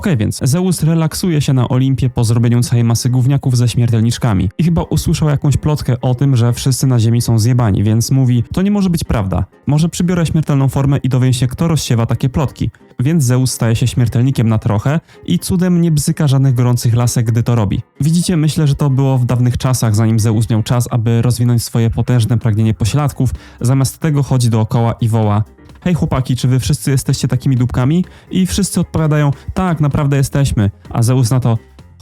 Okej, więc Zeus relaksuje się na Olimpie po zrobieniu całej masy gówniaków ze śmiertelniczkami i chyba usłyszał jakąś plotkę o tym, że wszyscy na ziemi są zjebani, więc mówi, to nie może być prawda. Może przybiorę śmiertelną formę i dowiem się, kto rozsiewa takie plotki. Więc Zeus staje się śmiertelnikiem na trochę i cudem nie bzyka żadnych gorących lasek, gdy to robi. Widzicie, myślę, że to było w dawnych czasach, zanim Zeus miał czas, aby rozwinąć swoje potężne pragnienie pośladków. Zamiast tego chodzi dookoła i woła hej chłopaki, czy wy wszyscy jesteście takimi dupkami? I wszyscy odpowiadają, tak, naprawdę jesteśmy. A Zeus na to,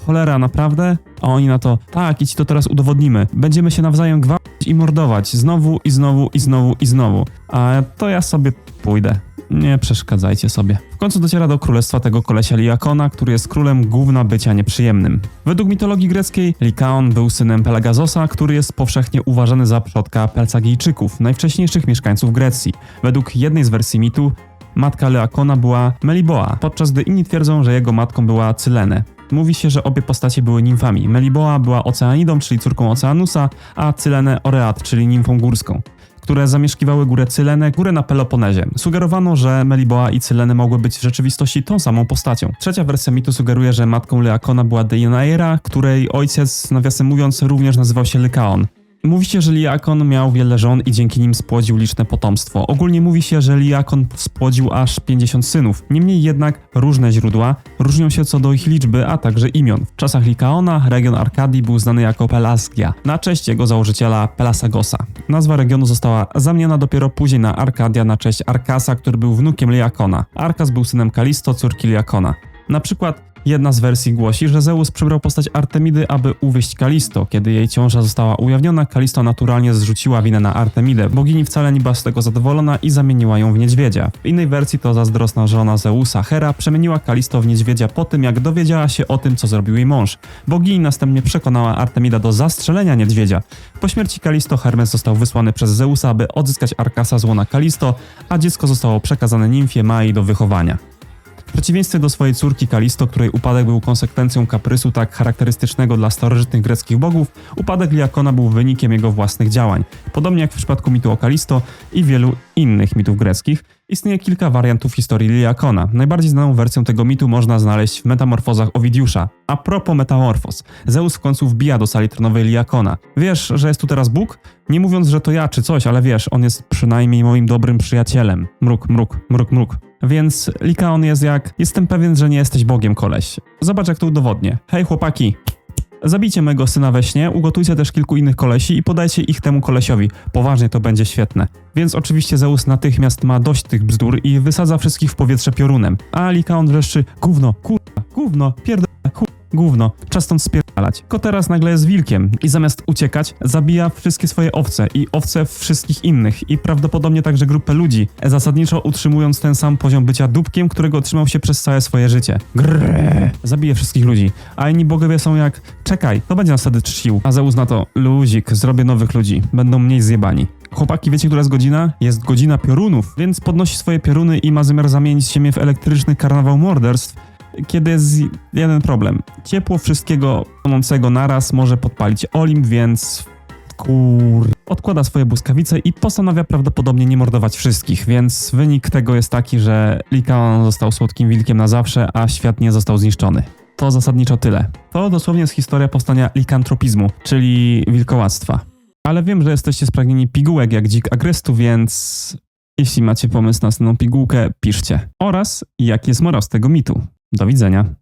cholera, naprawdę? A oni na to, tak, i ci to teraz udowodnimy. Będziemy się nawzajem gwałcić i mordować, znowu i znowu i znowu i znowu. A to ja sobie pójdę. Nie przeszkadzajcie sobie. W końcu dociera do królestwa tego kolesia Liakona, który jest królem główna bycia nieprzyjemnym. Według mitologii greckiej Likaon był synem Pelagazosa, który jest powszechnie uważany za przodka Pelcagijczyków, najwcześniejszych mieszkańców Grecji. Według jednej z wersji mitu matka Leakona była Meliboa, podczas gdy inni twierdzą, że jego matką była Cylene. Mówi się, że obie postacie były nimfami. Meliboa była Oceanidą, czyli córką Oceanusa, a Cylene Oreat, czyli nimfą górską które zamieszkiwały górę Cylenę, górę na Peloponezie. Sugerowano, że Meliboa i Cylene mogły być w rzeczywistości tą samą postacią. Trzecia wersja mitu sugeruje, że matką Leakona była Deianaira, której ojciec, nawiasem mówiąc, również nazywał się Lykaon. Mówi się, że Liakon miał wiele żon i dzięki nim spłodził liczne potomstwo. Ogólnie mówi się, że Liakon spłodził aż 50 synów. Niemniej jednak różne źródła różnią się co do ich liczby, a także imion. W czasach Likaona region Arkadii był znany jako Pelasgia, na cześć jego założyciela Pelasagosa. Nazwa regionu została zamieniona dopiero później na Arkadia na cześć Arkasa, który był wnukiem Liakona. Arkas był synem Kalisto, córki Liakona. Na przykład Jedna z wersji głosi, że Zeus przybrał postać Artemidy, aby uwieść Kalisto. Kiedy jej ciąża została ujawniona, Kalisto naturalnie zrzuciła winę na Artemidę. Bogini wcale nie była z tego zadowolona i zamieniła ją w niedźwiedzia. W innej wersji to zazdrosna żona Zeusa, Hera, przemieniła Kalisto w niedźwiedzia po tym, jak dowiedziała się o tym, co zrobił jej mąż. Bogini następnie przekonała Artemida do zastrzelenia niedźwiedzia. Po śmierci Kalisto Hermes został wysłany przez Zeusa, aby odzyskać Arkasa z łona Kalisto, a dziecko zostało przekazane nimfie Mai do wychowania. W przeciwieństwie do swojej córki Kalisto, której upadek był konsekwencją kaprysu tak charakterystycznego dla starożytnych greckich bogów, upadek Liakona był wynikiem jego własnych działań. Podobnie jak w przypadku mitu o Kalisto i wielu innych mitów greckich, istnieje kilka wariantów historii Liakona. Najbardziej znaną wersję tego mitu można znaleźć w metamorfozach Ovidiusza. A propos metamorfoz, Zeus w końcu wbija do sali tronowej Liakona. Wiesz, że jest tu teraz Bóg? Nie mówiąc, że to ja czy coś, ale wiesz, on jest przynajmniej moim dobrym przyjacielem. Mruk, mruk, mruk, mruk. Więc Likaon jest jak, jestem pewien, że nie jesteś Bogiem, koleś. Zobacz, jak to udowodnię. Hej, chłopaki, Zabijcie mojego syna we śnie, ugotujcie też kilku innych kolesi i podajcie ich temu kolesiowi. Poważnie to będzie świetne. Więc oczywiście Zeus natychmiast ma dość tych bzdur i wysadza wszystkich w powietrze piorunem. A Likaon wreszcie, gówno, kurwa, gówno, pierdolę, chuj, gówno, czas stąd spierdalać. Ko teraz nagle jest wilkiem i zamiast uciekać, zabija wszystkie swoje owce i owce wszystkich innych i prawdopodobnie także grupę ludzi, zasadniczo utrzymując ten sam poziom bycia dupkiem, którego trzymał się przez całe swoje życie. Grrrr. Zabije wszystkich ludzi. A inni bogowie są jak, czekaj, to będzie nas wtedy czcił. A Zeus na to, luzik, zrobię nowych ludzi, będą mniej zjebani. Chłopaki, wiecie, która jest godzina? Jest godzina piorunów, więc podnosi swoje pioruny i ma zamiar zamienić ziemię w elektryczny karnawał morderstw, kiedy jest jeden problem. Ciepło wszystkiego płonącego naraz może podpalić Olimp, więc kur... Odkłada swoje błyskawice i postanawia prawdopodobnie nie mordować wszystkich, więc wynik tego jest taki, że Likaon został słodkim wilkiem na zawsze, a świat nie został zniszczony. To zasadniczo tyle. To dosłownie jest historia powstania likantropizmu, czyli wilkołactwa. Ale wiem, że jesteście spragnieni pigułek jak dzik agrestu, więc jeśli macie pomysł na następną pigułkę, piszcie. Oraz jaki jest morał z tego mitu. Do widzenia.